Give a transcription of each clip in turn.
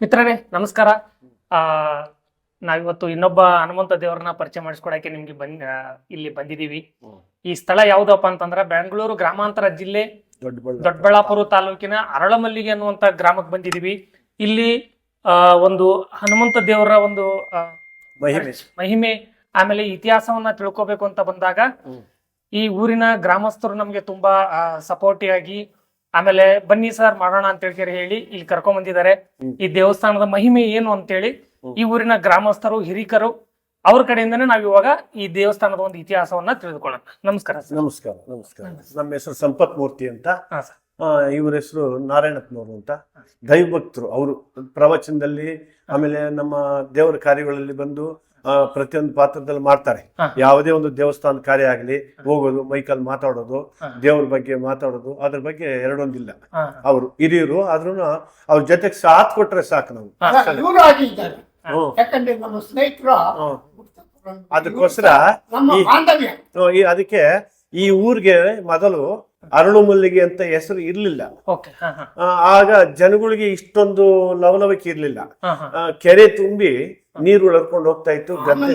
ಮಿತ್ರರೇ ನಮಸ್ಕಾರ ಆ ನಾವಿವತ್ತು ಇನ್ನೊಬ್ಬ ಹನುಮಂತ ದೇವರನ್ನ ಪರಿಚಯ ಮಾಡಿಸ್ಕೊಡಕ್ಕೆ ನಿಮ್ಗೆ ಬಂದ್ ಇಲ್ಲಿ ಬಂದಿದೀವಿ. ಈ ಸ್ಥಳ ಯಾವ್ದಪ್ಪ ಅಂತಂದ್ರೆ ಬೆಂಗಳೂರು ಗ್ರಾಮಾಂತರ ಜಿಲ್ಲೆ ದೊಡ್ಡ ದೊಡ್ಡಬಳ್ಳಾಪುರ ತಾಲೂಕಿನ ಅರಳಮಲ್ಲಿಗೆ ಅನ್ನುವಂತ ಗ್ರಾಮಕ್ಕೆ ಬಂದಿದೀವಿ ಇಲ್ಲಿ ಒಂದು ಹನುಮಂತ ದೇವರ ಒಂದು ಮಹಿಮೆ ಆಮೇಲೆ ಇತಿಹಾಸವನ್ನ ತಿಳ್ಕೊಬೇಕು ಅಂತ ಬಂದಾಗ. ಈ ಊರಿನ ಗ್ರಾಮಸ್ಥರು ನಮ್ಗೆ ತುಂಬಾ ಸಪೋರ್ಟಿ ಆಗಿ ಆಮೇಲೆ ಬನ್ನಿ ಸರ್ ಮಾಡೋಣ ಅಂತ ಹೇಳಿ ಹೇಳಿ ಇಲ್ಲಿ ಕರ್ಕೊಂಡ್ ಬಂದಿದ್ದಾರೆ. ಈ ದೇವಸ್ಥಾನದ ಮಹಿಮೆ ಏನು ಅಂತೇಳಿ. ಈ ಊರಿನ ಗ್ರಾಮಸ್ಥರು ಹಿರಿಕರು ಅವ್ರ ಕಡೆಯಿಂದನೇ ನಾವ್ ಇವಾಗ ಈ ದೇವಸ್ಥಾನದ ಒಂದು ಇತಿಹಾಸವನ್ನ ತಿಳಿದುಕೊಳ್ಳೋಣ. ನಮಸ್ಕಾರ ಸರ್. ನಮಸ್ಕಾರ ನಮಸ್ಕಾರ. ನಮ್ಮ ಹೆಸರು ಸಂಪತ್ ಮೂರ್ತಿ ಅಂತ. ಹಾ ಸರ್. ಇವ್ರ ಹೆಸರು ನಾರಾಯಣಪ್ಪನವರು ಅಂತ. ದೈವಭಕ್ತರು ಅವರು ಪ್ರವಚನದಲ್ಲಿ ಆಮೇಲೆ ನಮ್ಮ ದೇವರ ಕಾರ್ಯಗಳಲ್ಲಿ ಬಂದು ಪ್ರತಿಯೊಂದು ಪಾತ್ರದಲ್ಲಿ ಮಾಡ್ತಾರೆ. ಯಾವುದೇ ಒಂದು ದೇವಸ್ಥಾನ ಕಾರ್ಯ ಆಗಲಿ ಹೋಗೋದು ಮೈಕಲ್ ಮಾತಾಡೋದು. ದೇವ್ರ ಬಗ್ಗೆ ಮಾತಾಡೋದು ಅದ್ರ ಬಗ್ಗೆ ಎರಡೊಂದಿಲ್ಲ. ಅವರು ಹಿರಿಯರು ಆದ್ರೂ ಅವ್ರ ಜೊತೆಗೆ ಸಾಥ್ ಕೊಟ್ರೆ ಸಾಕು ನಾವು. ಯಾಕಂದ್ರೆ ನಮ್ಮ ಸ್ನೇಹಿತರು ಅದಕ್ಕೋಸ್ಕರ ಅದಕ್ಕೆ ಈ ಊರಿಗೆ ಮೊದಲು ಅರಳು ಮಲ್ಲಿಗೆ ಅಂತ ಹೆಸರು ಇರ್ಲಿಲ್ಲ. ಓಕೆ ಹಾ ಹಾ. ಆ, ಆಗ ಜನಗಳಿಗೆ ಇಷ್ಟೊಂದು ಲವಲವಿಕೆ ಇರ್ಲಿಲ್ಲ. ಕೆರೆ ತುಂಬಿ ನೀರು ಹರ್ಕೊಂಡು ಹೋಗ್ತಾ ಇತ್ತು. ಗದ್ದೆ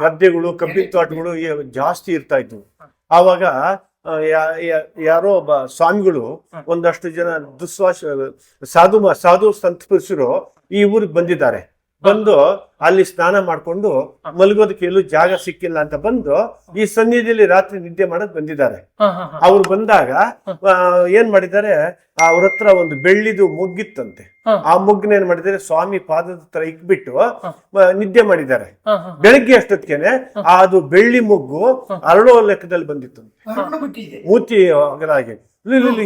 ಗದ್ದೆಗಳು ಕಬ್ಬಿನ ತೋಟಗಳು ಜಾಸ್ತಿ ಇರ್ತಾ ಇದ್ವು. ಆವಾಗ ಯಾರೋ ಒಬ್ಬ ಸ್ವಾಮಿಗಳು ಒಂದಷ್ಟು ಜನ ದುಸ್ವಾಸ ಸಾಧು ಮ- ಸಾಧು ಸಂತ ಈ ಊರಿಗೆ ಬಂದಿದ್ದಾರೆ. ಬಂದು ಅಲ್ಲಿ ಸ್ನಾನ ಮಾಡ್ಕೊಂಡು ಮಲಗೋದಕ್ಕೆ ಎಲ್ಲೂ ಜಾಗ ಸಿಕ್ಕಿಲ್ಲ ಅಂತ ಬಂದು ಈ ಸನ್ನಿಧಿಯಲ್ಲಿ ರಾತ್ರಿ ನಿದ್ದೆ ಮಾಡಕ್ ಬಂದಿದ್ದಾರೆ. ಹಾ ಹಾ ಹಾ. ಅವ್ರು ಬಂದಾಗ ಆ, ಏನ್ ಮಾಡಿದ್ದಾರೆ ಅವ್ರ ಹತ್ರ ಒಂದು ಬೆಳ್ಳಿದು ಮೊಗ್ಗಿತ್ತಂತೆ. ಆ ಮೊಗ್ಗನ ಏನ್ ಮಾಡಿದ್ದಾರೆ ಸ್ವಾಮಿ ಪಾದದ ಹತ್ರ ಇಕ್ಬಿಟ್ಟು ನಿದ್ದೆ ಮಾಡಿದ್ದಾರೆ. ಹಾ ಹಾ ಬೆಳಗ್ಗೆ ಅಷ್ಟೊತ್ತಿಗೆನೆ ಅದು ಬೆಳ್ಳಿ ಮೊಗ್ಗು ಅರಳೋ ಲೆಕ್ಕದಲ್ಲಿ ಬಂದಿತ್ತು. ಮೂತಿ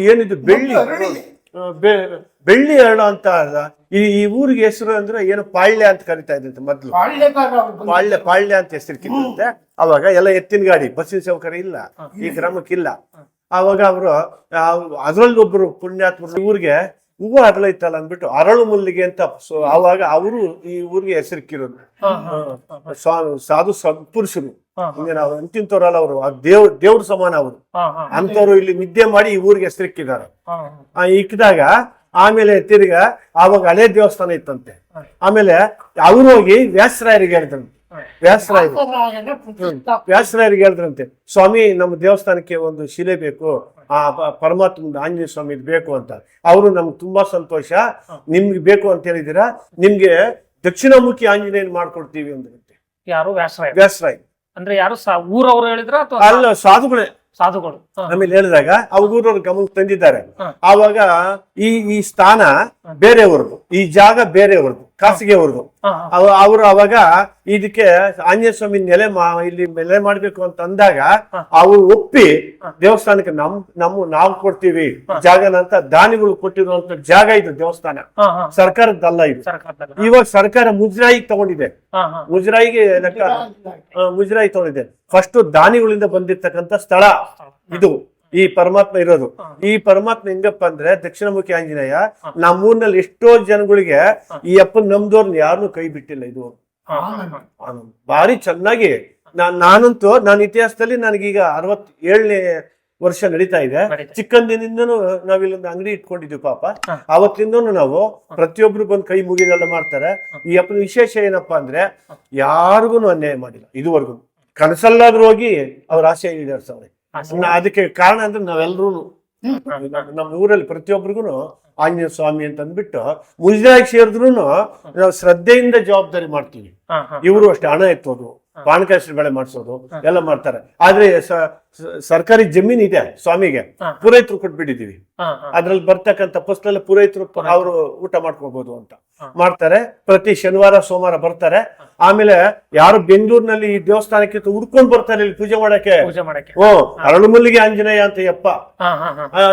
ಏನಿದು ಬೆಳ್ಳಿ? ಬೆ- ಬೆಳ್ಳಿ ಅರಳು ಅಂತ. ಈ ಈ ಊರಿಗೆ ಹೆಸರು ಅಂದ್ರೆ ಏನು ಪಾಳ್ಯ ಅಂತ ಕರಿತಾ ಇದ್ದಂತೆ ಮೊದ್ಲು. ಪಾಳ್ಯ ಪಾಳ್ಯ ಅಂತ ಹೆಸರಿಕಿದ್ದಂತೆ ಅವಾಗ ಎಲ್ಲ ಎತ್ತಿನ ಗಾಡಿ ಬಸ್ಸಿನ ಸೌಕರ್ಯ ಇಲ್ಲ ಈ ಗ್ರಾಮಕ್ಕಿಲ್ಲ ಅವಾಗ ಅವರು ಅದ್ರಲ್ಲಿ ಒಬ್ರು ಪುಣ್ಯಾತ್ಮರು ಊರಿಗೆ ಹೂವು ಅರಳೈತಲ್ಲ ಅಂದ್ಬಿಟ್ಟು ಅರಳು ಮುಲ್ಲಿಗೆ ಅಂತ ಸೊ ಅವಾಗ ಅವರು ಈ ಊರಿಗೆ ಹೆಸರಿಕ್ಕಿರೋದು ಕಿರೋದು ಸ್ವಾಮಿ ಸಾಧು ಸತ್ಪುರುಷರು ಹಿಂಗೆ ನಾವು ಅಂತಿಂತವ್ರಲ್ಲ ಅವರು. ದೇವ್ ದೇವ್ರ ಸಮಾನ ಅವರು. ಅಂತವ್ರು ಇಲ್ಲಿ ನಿದ್ದೆ ಮಾಡಿ ಈ ಊರಿಗೆ ಹೆಸರಿಕ್ಕಿದ್ದಾರೆ ಇಕ್ಕಿದಾಗ ಆಮೇಲೆ ತಿರ್ಗ ಆವಾಗ ಹಳೆ ದೇವಸ್ಥಾನ ಇತ್ತಂತೆ. ಆಮೇಲೆ ಅವ್ರು ಹೋಗಿ ವ್ಯಾಸರಾಯರಿಗೆ ಹೇಳಿದ್ರಂತೆ. ವ್ಯಾಸರಾಯರು. ಶಾಸ್ತ್ರರಾಯನ ವ್ಯಾಸರಾಯರಿಗೆ ಹೇಳಿದ್ರಂತೆ ಸ್ವಾಮಿ ನಮ್ಮ ದೇವಸ್ಥಾನಕ್ಕೆ ಒಂದು ಶಿಲೆ ಬೇಕು. ಆ ಪರಮಾತ್ಮ ಆಂಜನೇಯ ಸ್ವಾಮಿ ಇದು ಬೇಕು ಅಂತ. ಅವರು ನಮ್ಗೆ ತುಂಬಾ ಸಂತೋಷ. ನಿಮ್ಗೆ ಬೇಕು ಅಂತ ಹೇಳಿದಿರಾ ನಿಮ್ಗೆ ದಕ್ಷಿಣಮುಖಿ ಆಂಜನೇಯನ್ ಮಾಡ್ಕೊಡ್ತೀವಿ ಅಂದ್ರಂತೆ. ಯಾರು? ವ್ಯಾಸರಾಯ ವ್ಯಾಸರಾಯ್ ಅಂದ್ರೆ ಯಾರು ಸಾ ಊರವ್ರು ಹೇಳಿದ್ರ ಅಥವಾ ಅಲ್ಲ ಸಾಧುಗಳೇ. ಸಾಧುಗಳು? ಆಮೇಲೆ ಹೇಳಿದಾಗ ಅವ್ರ ಊರವ್ರ ಗಮನ ತಂದಿದ್ದಾರೆ. ಆವಾಗ ಈ ಈ ಸ್ಥಾನ ಬೇರೆಯವ್ರದ್ದು. ಈ ಜಾಗ ಬೇರೆಯವ್ರದ್ದು. ಖಾಸಗಿಯವ್ರದ್ದು ಅವ್ರಿಗು ಹಾ. ಅವರು ಅವಾಗ ಇದಕ್ಕೆ ಆಂಜನೇಯ ಸ್ವಾಮಿ ನೆಲೆ ಮಾ ಇಲ್ಲಿ ನೆಲೆ ಮಾಡ್ಬೇಕು ಅಂತ ಅಂದಾಗ ಅವ್ರು ಒಪ್ಪಿ ದೇವಸ್ಥಾನಕ್ಕೆ ನಮ್ ನಮ್ಮ ನಾವು ಕೊಡ್ತೀವಿ ಜಾಗನ ಅಂತ ದಾನಿಗಳು ಕೊಟ್ಟಿರುವಂತ ಜಾಗ ಇದು ದೇವಸ್ಥಾನ. ಸರ್ಕಾರದ್ದಲ್ಲ ಇದು. ಇವಾಗ ಸರ್ಕಾರ ಮುಜರಾಯಿಗೆ ತಗೊಂಡಿದೆ. ಮುಜರಾಯಿಗೆ ಲೆಕ್ಕ ಆ, ಮುಜರಾಯಿ ತಗೊಂಡಿದೆ. ಫಸ್ಟ್ ದಾನಿಗಳಿಂದ ಬಂದಿರ್ತಕ್ಕಂತ ಸ್ಥಳ ಇದು. ಈ ಪರಮಾತ್ಮ ಇರೋದು. ಈ ಪರಮಾತ್ಮ ಹೆಂಗಪ್ಪ ಅಂದ್ರೆ ದಕ್ಷಿಣ ದಕ್ಷಿಣಮುಖಿ ಆಂಜನೇಯ ನಮ್ಮೂರ್ನಲ್ಲಿ ಎಷ್ಟೋ ಜನಗಳಿಗೆ ಈ ಅಪ್ಪನ ನಮ್ದೋರ್ನ ಯಾರನ್ನೂ ಕೈ ಬಿಟ್ಟಿಲ್ಲ ಇದು. ಭಾರಿ ಚೆನ್ನಾಗಿ ನಾನ್ ನಾನಂತೂ ನಾನು ಇತಿಹಾಸದಲ್ಲಿ ನನಗೀಗ ಅರವತ್ ಏಳನೇ ವರ್ಷ ನಡೀತಾ ಇದೆ. ಚಿಕ್ಕಂದಿನಿಂದ ಇದೆ. ಚಿಕ್ಕಂದಿನಿಂದನೂ ನಾವ್ ಇಲ್ಲೊಂದು ಅಂಗಡಿ ಇಟ್ಕೊಂಡಿದ್ವಿ ಪಾಪ. ಅವತ್ತಿಂದ ಅವತ್ತಿಂದನೂ ನಾವು ಪ್ರತಿಯೊಬ್ರು ಬಂದು ಕೈ ಮುಗಿದೆಲ್ಲ ಮಾಡ್ತಾರೆ. ಈ ಅಪ್ಪನ ವಿಶೇಷ ಏನಪ್ಪಾ ಅಂದ್ರೆ ಯಾರಿಗೂ ಅನ್ಯಾಯ ಮಾಡಿಲ್ಲ ಇದುವರೆಗೂ. ಕನಸಲ್ಲಾದ್ರೂ ಹೋಗಿ ಅವ್ರ ಆಸೆ ಈಡೇರ್ಸವ್ರೆ. ಅದಕ್ಕೆ ಕಾರಣ ಅಂದ್ರೆ ನಾವೆಲ್ಲರೂ ನಮ್ಮ ಊರಲ್ಲಿ ಪ್ರತಿಯೊಬ್ಬರಿಗೂ ಆಂಜನೇಯ ಸ್ವಾಮಿ ಅಂತ ಅಂದ್ಬಿಟ್ಟು ಮುಜರಾಗಿ ಸೇರಿದ್ರು ನಾವು ಶ್ರದ್ಧೆಯಿಂದ ಜವಾಬ್ದಾರಿ ಮಾಡ್ತೀವಿ. ಇವರು ಅಷ್ಟೇ ಹಣ ಎತ್ತೋದು ಪಾನಕಾಶ್ರೀ ಬೆಳೆ ಮಾಡಿಸೋದು ಎಲ್ಲ ಮಾಡ್ತಾರೆ. ಆದ್ರೆ ಸರ್ಕಾರಿ ಜಮೀನ್ ಇದೆ ಸ್ವಾಮಿಗೆ. ಹಾ. ಪುರೋಹಿತರು ಕೊಟ್ಬಿಟ್ಟಿದೀವಿ. ಅದ್ರಲ್ಲಿ ಬರ್ತಕ್ಕಂಥ ಪುಸ್ತಕ ಪುರೋಹಿತರು ಅವರು ಊಟ ಮಾಡ್ಕೋಬಹುದು ಅಂತ. ಮಾಡ್ತಾರೆ. ಪ್ರತಿ ಶನಿವಾರ ಸೋಮವಾರ ಬರ್ತಾರೆ. ಆಮೇಲೆ ಯಾರು ಬೆಂಗಳೂರಿನಲ್ಲಿ ಈ ದೇವಸ್ಥಾನಕ್ಕೆ ಹುಡ್ಕೊಂಡ್ ಬರ್ತಾರೆ ಇಲ್ಲಿ ಪೂಜೆ ಮಾಡಕ್ಕೆ? ಓ ಅರಳುಮಲ್ಲಿಗೆ ಆಂಜನೇಯ ಅಂತ ಯಪ್ಪ.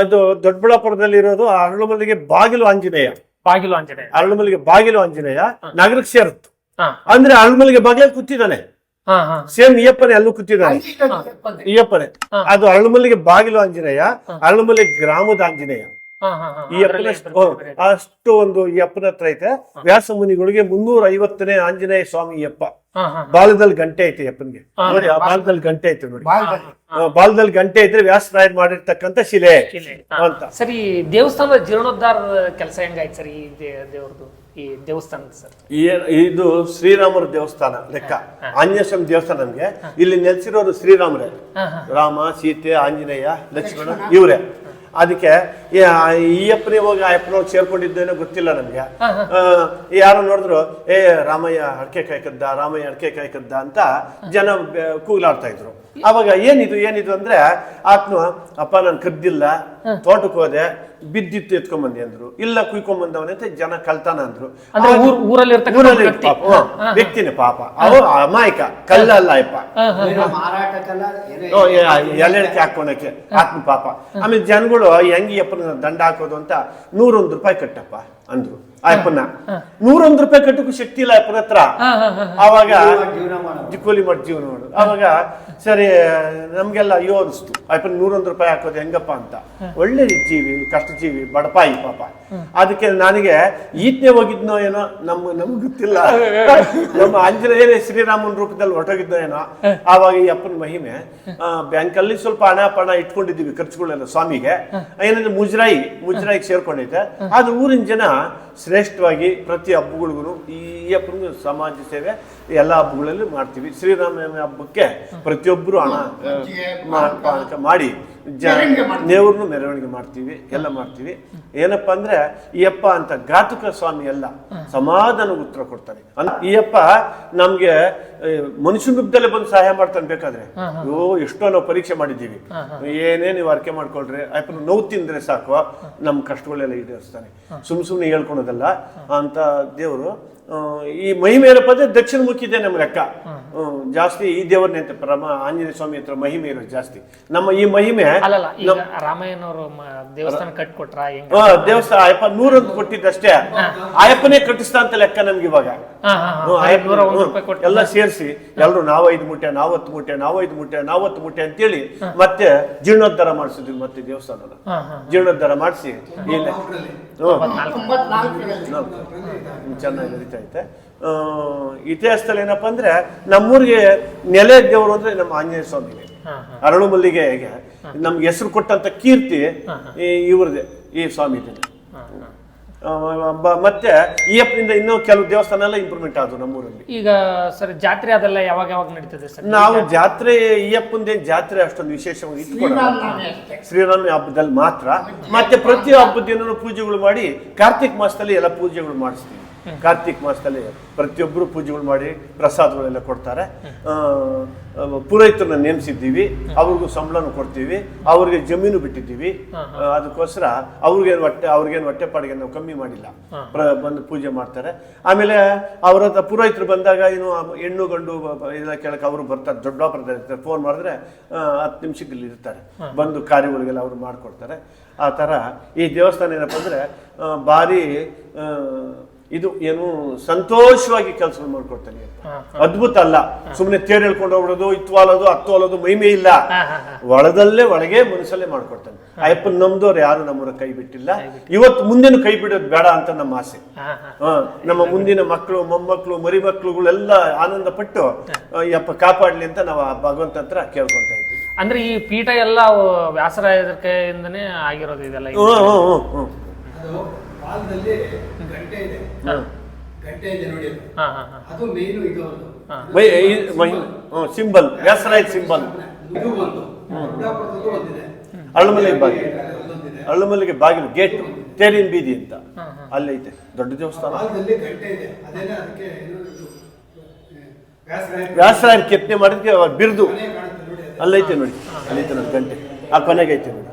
ಇದು ದೊಡ್ಡಬಳ್ಳಾಪುರದಲ್ಲಿ ಇರೋದು ಅರಳುಮಲ್ಲಿಗೆ ಬಾಗಿಲು ಆಂಜನೇಯ. ಬಾಗಿಲು ಆಂಜನೇಯ. ಅರಳುಮಲ್ಲಿಗೆ ಬಾಗಿಲು ಆಂಜನೇಯ. ನಗರಕ್ಕೆ ಸೇರುತ್ತು ಅಂದ್ರೆ ಅರಳುಮಲ್ಲಿಗೆ ಬಾಗಿಲಲ್ಲಿ ಕೂತಿದ್ದಾನೆ. ಸೇಮ್ ಈಯಪ್ಪನೆ ಅಲ್ಲೂ ಕೂತಿದ್ದಾನೆ. ಈಯಪ್ಪನೆ. ಅದು ಅರಳುಮಲ್ಲಿಗೆ ಬಾಗಿಲು ಆಂಜನೇಯ ಅರಳುಮಲ್ಲಿ ಗ್ರಾಮದ ಆಂಜನೇಯ. ಈ ಅಪ್ಪನ ಅಷ್ಟು ಒಂದು ಈ ಅಪ್ಪನ ಹತ್ರ ಐತೆ. ವ್ಯಾಸ ಮುನಿಗಳಿಗೆ ಮುನ್ನೂರ ಐವತ್ತನೇ ಆಂಜನೇಯ ಸ್ವಾಮಿ ಯಪ್ಪ ಬಾಲದಲ್ಲಿ ಗಂಟೆ ಐತೆ ಅಪ್ಪನಿಗೆ. ನೋಡಿ ಆ ಬಾಲದಲ್ಲಿ ಗಂಟೆ ಐತೆ ನೋಡಿ. ಬಾಲ್ದಲ್ಲಿ. ಗಂಟೆ ಇದ್ರೆ ವ್ಯಾಸರಾಯರ್ ಮಾಡಿರ್ತಕ್ಕಂತ ಶಿಲೆ ಶಿಲೆ. ಅಂತ. ಸರಿ ದೇವಸ್ಥಾನದ ಜೀರ್ಣೋದ್ಧಾರ ಕೆಲಸ ಹೆಂಗಾಯ್ತು ಸರಿ ಈ ದೇವ್ರದ್ದು? ಈ ದೇವಸ್ಥಾನ ಸರ್. ಇದು ಶ್ರೀರಾಮರ ದೇವಸ್ಥಾನ ಲೆಕ್ಕ. ಆಂಜನೇಯ ಸ್ವಾಮಿ ದೇವಸ್ಥಾನ ನಮ್ಗೆ. ಇಲ್ಲಿ ನೆಲೆಸಿರೋರು ಶ್ರೀರಾಮರೇ. ರಾಮ ಸೀತೆ ಆಂಜನೇಯ ಲಕ್ಷ್ಮಣ ಇವರೇ. ಅದಕ್ಕೆ ಈ ಅಪ್ಪನೇ ಹೋಗಿ ಆ ಅಪ್ಪನ ಹೋಗಿ ಸೇರ್ಕೊಂಡಿದ್ದೇನೋ ಗೊತ್ತಿಲ್ಲ ನಮ್ಗೆ. ಯಾರು ಯಾರೋ ನೋಡಿದ್ರು ಏ ರಾಮಯ್ಯ ಅಡಕೆ ಕಾಯ್ಕದ್ದ ರಾಮಯ್ಯ ಅಡಕೆ ಕಾಯ್ಕದ್ದ ಅಂತ ಜನ ಬೆ- ಕೂಗ್ಲಾಡ್ತಾ ಇದ್ರು. ಅವಾಗ ಏನಿದು ಏನಿದು ಅಂದ್ರೆ ಆತ್ಮ ಅಪ್ಪ ನಾನು ಕದ್ದಿಲ್ಲ ತೋಟಕ್ಕೆ ಹೋದೆ ಬಿದ್ದಿತ್ತು ಎತ್ಕೊಂಬಂದೆ ಅಂದ್ರು. ಇಲ್ಲ ಕುಯ್ಕೊಂಡ್ ಅಂತ ಜನ ಕಳ್ತಾನ ಅಂದ್ರು. ಅಂದ್ರೆ ಊರಲ್ಲಿ ವ್ಯಕ್ತಿನೇ ಪಾಪ. ಅವ ಅಮಾಯಕ ಕಲ್ಲಲ್ಲ ಅಪ್ಪ ಏನೋ ಹಾಕೊಳಕ್ಕೆ ಆತ್ಮ ಪಾಪ. ಆಮೇಲೆ ಜನಗಳು ಹೆಂಗಿ ಅಪ್ಪನ ದಂಡ ಹಾಕೋದು ಅಂತ ನೂರೊಂದು ರೂಪಾಯಿ ಕಟ್ಟಪ್ಪ ಅಂದ್ರು. ಆಯಪ್ಪನ ನೂರೊಂದ್ ರೂಪಾಯಿ ಕಟ್ಟಕ್ಕೂ ಶಕ್ತಿ ಇಲ್ಲ ಅಪ್ಪನ ಹತ್ರ. ಅವಾಗ ಕೂಲಿ ಮಾಡಿ ಜೀವನ ಮಾಡೋದು ಅವಾಗ ಸರಿ, ನಮ್ಗೆಲ್ಲ ಅಯ್ಯೋ ಅನಿಸ್ತು. ಅಯ್ಯಪ್ಪ ನೂರೊಂದು ರೂಪಾಯಿ ಹಾಕೋದು ಹೆಂಗಪ್ಪ ಅಂತ. ಒಳ್ಳೆ ಜೀವಿ ಕಷ್ಟ ಜೀವಿ ಬಡಪಾಯಿ ಪಾಪ. ಅದಕ್ಕೆ ನನಗೆ ಈತನೇ ಹೋಗಿದ್ನೋ ಏನೋ ನಮ್ಗೆ ನಮ್ಗೆ ಗೊತ್ತಿಲ್ಲ. ನಮ್ಮ ಅಂಜನೇ ಶ್ರೀರಾಮನ್ ರೂಪದಲ್ಲಿ ಹೊರಟೋಗಿದ್ನೋ ಏನೋ, ಆವಾಗ ಈ ಅಪ್ಪನ ಮಹಿಮೆ ಬ್ಯಾಂಕಲ್ಲಿ ಸ್ವಲ್ಪ ಹಣ, ಪಣ ಇಟ್ಕೊಂಡಿದ್ದೀವಿ ಖರ್ಚುಗಳೆಲ್ಲ ಸ್ವಾಮಿಗೆ. ಏನಂದ್ರೆ ಮುಜರಾಯಿ, ಮುಜರಾಯಿಗೆ ಸೇರ್ಕೊಂಡೈತೆ ಅದು ಊರಿನ ಜನ ಶ್ರೇಷ್ಠವಾಗಿ ಪ್ರತಿ ಹಬ್ಬಗಳಿಗೂ ಈ ಅಪ್ಪನಿಗೂ ಸಮಾಜ ಸೇವೆ, ಎಲ್ಲ ಹಬ್ಬಗಳಲ್ಲಿ ಮಾಡ್ತೀವಿ. ಶ್ರೀರಾಮ ಹಬ್ಬಕ್ಕೆ ಪ್ರತಿಯೊಬ್ಬರು ಹಣ ಮಾಡಿ ಜ. ದೇವ್ರನ್ನು ಮೆರವಣಿಗೆ ಮಾಡ್ತೀವಿ ಎಲ್ಲ ಮಾಡ್ತೀವಿ. ಏನಪ್ಪ ಅಂದ್ರೆ ಈ ಅಪ್ಪ ಅಂತ ಘಾತುಕ ಸ್ವಾಮಿ ಎಲ್ಲ ಸಮಾಧಾನ ಉತ್ತರ ಕೊಡ್ತಾನೆ ಈಯಪ್ಪ ಈ ಅಪ್ಪ ನಮ್ಗೆ ಮನುಷ್ಯನ ರೂಪದಲ್ಲೇ ಬಂದು ಸಹಾಯ ಮಾಡ್ತಾನೆ ಬೇಕಾದ್ರೆ. ಓ ಎಷ್ಟೋ ನಾವು ಪರೀಕ್ಷೆ ಮಾಡಿದ್ದೀವಿ. ಏನೇ ನೀವು ಅರ್ಕೆ ಮಾಡ್ಕೊಳ್ರಿ ಅಯ್ಯಪ್ಪ ನೋವು ತಿಂದ್ರೆ ಸಾಕು ನಮ್ಮ ಕಷ್ಟಗಳೆಲ್ಲ ಈಡೇರಿಸ್ತಾನೆ. ಸುಮ್ ಸುಮ್ಮನೆ ಹೇಳ್ಕೊಳೋದಲ್ಲ ಅಂತ ದೇವರು ಈ ಮಹಿಮೆ ಏನಪ್ಪ ಅಂದ್ರೆ ದಕ್ಷಿಣ ಮುಖಿದೆ ನಮ್ಮ ಲೆಕ್ಕ. ಹ್ಮ್, ಜಾಸ್ತಿ ಈ ದೇವರನ್ನೇ ಅಂತ ಪರಮ ಆಂಜನೇಯ ಸ್ವಾಮಿ ಹತ್ರ ಮಹಿಮೆ ಇರೋದು ಜಾಸ್ತಿ. ನಮ್ಮ ಈ ಮಹಿಮೆ ಅಲ್ಲಲ್ಲ ಈಗ ರಾಮಯ್ಯನವರು ಮ- ದೇವಸ್ಥಾನ ಕಟ್ಕೊಟ್ರ ದೇವಸ್ಥಾನ ಆಯಪ್ಪ ನೂರೊಂದು ಕೊಟ್ಟಿದ್ದಷ್ಟೇ. ಆಯಪ್ಪನೇ ಕಟ್ಟಿಸ್ತಾ ಅಂತ ಲೆಕ್ಕ ನಮ್ಗೆ ಇವಾಗ. ಎಲ್ಲ ಸೇರಿಸಿ ಎಲ್ರು ನಾವ್ ಐದು ಮುಟ್ಟೆ ನಾವು ಹತ್ತು ಮುಟ್ಟೆ ನಾವು ಐದು ಮುಟ್ಟೆ ನಾವು ಹತ್ತು ಮುಟ್ಟೆ ಅಂತೇಳಿ ಮತ್ತೆ ಜೀರ್ಣೋದ್ಧಾರ ಮಾಡಿಸಿದ್ವಿ ಮತ್ತೆ ದೇವಸ್ಥಾನ ಹಾ ಹಾ ಜೀರ್ಣೋದ್ಧಾರ ಮಾಡಿಸಿ ಚೆನ್ನಾಗಿ ನಡೀತಾ ಐತೆ ಇತಿಹಾಸದಲ್ಲಿ ಏನಪ್ಪಾ ಅಂದ್ರೆ ನಮ್ಮೂರಿಗೆ ನೆಲೆ ದೇವರು ಅಂದ್ರೆ ನಮ್ಮ ಆಂಜನೇಯ ಸ್ವಾಮಿ ಅರಳು ಮಲ್ಲಿಗೆ ಅರಳು ಮಲ್ಲಿಗೆಗೆ ನಮ್ಗೆ ಹೆಸರು ಕೊಟ್ಟಂತ ಕೀರ್ತಿ ಈ ಇವ್ರದೇ ಈ ಸ್ವಾಮಿ ಮತ್ತೆ ಈ ಅಪ್ಪಿಂದ ಇನ್ನೂ ಕೆಲವು ದೇವಸ್ಥಾನ ಎಲ್ಲ ಇಂಪ್ರೂವ್ಮೆಂಟ್ ಆದವು ನಮ್ಮೂರಲ್ಲಿ. ಈಗ ಸರ್ ಜಾತ್ರೆ ಅದೆಲ್ಲ ಯಾವಾಗ ಯಾವಾಗ ನಡೀತದೆ ಸರ್? ನಾವು ಜಾತ್ರೆ ಈ ಜಾತ್ರೆ ಅಷ್ಟೊಂದು ವಿಶೇಷವಾಗಿ ಅಷ್ಟೇ. ಶ್ರೀರಾಮ ಹಬ್ಬದಲ್ಲಿ ಮಾತ್ರ. ಮತ್ತೆ ಪ್ರತಿ ಹಬ್ಬದ ದಿನನೂ ಪೂಜೆಗಳು ಮಾಡಿ ಕಾರ್ತಿಕ್ ಮಾಸದಲ್ಲಿ ಎಲ್ಲ ಪೂಜೆಗಳು ಮಾಡಿಸ್ತೀವಿ. ಕಾರ್ತಿಕ್ ಮಾಸದಲ್ಲಿ ಪ್ರತಿಯೊಬ್ಬರು ಪೂಜೆಗಳು ಮಾಡಿ ಪ್ರಸಾದಗಳೆಲ್ಲ ಕೊಡ್ತಾರೆ. ಪುರೋಹಿತರನ್ನ ನೇಮಿಸಿದ್ದೀವಿ ಅವ್ರಿಗೂ ಸಂಬಳನೂ ಕೊಡ್ತೀವಿ ಅವ್ರಿಗೆ ಜಮೀನು ಬಿಟ್ಟಿದ್ದೀವಿ. ಅದಕ್ಕೋಸ್ಕರ ಅವ್ರಿಗೇನು ಹೊಟ್ಟೆ ಅವ್ರಿಗೇನು ಹೊಟ್ಟೆಪಾಡಿಗೆ ನಾವು ಕಮ್ಮಿ ಮಾಡಿಲ್ಲ. ಬಂದು ಪೂಜೆ ಮಾಡ್ತಾರೆ. ಆಮೇಲೆ ಅವರ ಹತ್ರ ಪುರೋಹಿತರು ಬಂದಾಗ ಏನು ಹೆಣ್ಣು ಗಂಡು ಇದೆಲ್ಲ ಎಲ್ಲ ಕೇಳಕ್ಕೆ ಅವರು ಬರ್ತಾರೆ ದೊಡ್ಡಾಪುರದಲ್ಲಿ ಇರ್ತಾರೆ. ಫೋನ್ ಮಾಡಿದ್ರೆ ಹತ್ತು ನಿಮಿಷದಲ್ಲಿ ಇರ್ತಾರೆ. ಬಂದು ಕಾರ್ಯಗಳಿಗೆಲ್ಲ ಅವರು ಮಾಡಿಕೊಡ್ತಾರೆ. ಆ ಥರ ಈ ದೇವಸ್ಥಾನ ಏನಪ್ಪ ಅಂದರೆ ಭಾರಿ ಇದು ಏನು ಸಂತೋಷವಾಗಿ ಕೆಲಸ ಮಾಡ್ಕೊಡ್ತಾನೆ ಅದ್ಭುತ ಅಲ್ಲ. ಸುಮ್ಮನೆ ತೇರ್ ಹೇಳ್ಕೊಂಡು ಹೋಗ್ಬಿಡೋದು ಇತ್ವಾಲೋದು ಹತ್ತೋಲೋದು ಮಹಿಮೆ ಇಲ್ಲ. ಒಳದಲ್ಲೇ ಒಳಗೆ ಮನಸ್ಸಲ್ಲೇ ಮಾಡ್ಕೊಡ್ತಾನೆ. ಅಯ್ಯಪ್ಪನ ನಮ್ದವ್ರು ಯಾರು ನಮ್ಮ ಕೈ ಬಿಟ್ಟಿಲ್ಲ. ಇವತ್ತು ಮುಂದಿನ ಕೈ ಬಿಡೋದು ಬೇಡ ಅಂತ ನಮ್ಮ ಆಸೆ. ನಮ್ಮ ಮುಂದಿನ ಮಕ್ಕಳು ಮೊಮ್ಮಕ್ಕಳು ಮರಿ ಮಕ್ಕಳುಗಳೆಲ್ಲ ಆನಂದ ಪಟ್ಟು ಯಪ್ಪ ಕಾಪಾಡ್ಲಿ ಅಂತ ನಾವು ಆ ಭಗವಂತ ಹತ್ರ ಕೇಳ್ಕೊಂತ ಅಂದ್ರೆ ಈ ಪೀಠ ಎಲ್ಲ ವ್ಯಾಸರಾಯದ ವ್ಯಾಸರಾಯರ ಕೈಯಿಂದನೇ ಆಗಿರೋದು ಇದೆಲ್ಲ? ಕಾಲದಲ್ಲಿ ಗಂಟೆ ಇದೆ. ಗಂಟೆ ಇದೆ ನೋಡಿ ಅದು. ಹಾ ಹಾ ಹಾ. ಅದು ಮೇನು ಇದು ಒಂದು. ಮೈ ಈ- ಮೈ- ಹ್ಮ್ ಸಿಂಬಲ್. ವ್ಯಾಸರಾಯ್ ಸಿಂಬಲ್. ಇದು ಒಂದು ಒಂದಿದೆ. ಅಳ್ಳಮಲ್ಲಿಗೆ ಬಾಗಿಲು. ಅಳ್ಳಮಲ್ಲಿಗೆ ಬಾಗಿಲು ಗೇಟ್ ತೇರಿನ ಬೀದಿ ಅಂತ. ಅಲ್ಲೈತೆ ದೊಡ್ಡ ದೇವಸ್ಥಾನ. ಕಾಲದಲ್ಲಿ ಗಂಟೆ ಇದೆ. ಅದೇನೇ ಅದಕ್ಕೆ ಏನು ಇದು ವ್ಯಾಸರಾಯ ವ್ಯಾಸರಾಯರ್ ಕೆತ್ತನೆ ಮಾಡಿದ್ಕೆ ಬಿರ್ದು. ಮನೆ ಕಾಣುತ್ತೆ ನೋಡಿ ಅದು. ಅಲ್ಲೈತೆ ನೋಡಿ. ಅಲ್ಲೈತೆ ನೋಡಿ ಗಂಟೆ. ಆ ಕೊನೆಗೆ ಐತೆ ನೋಡಿ.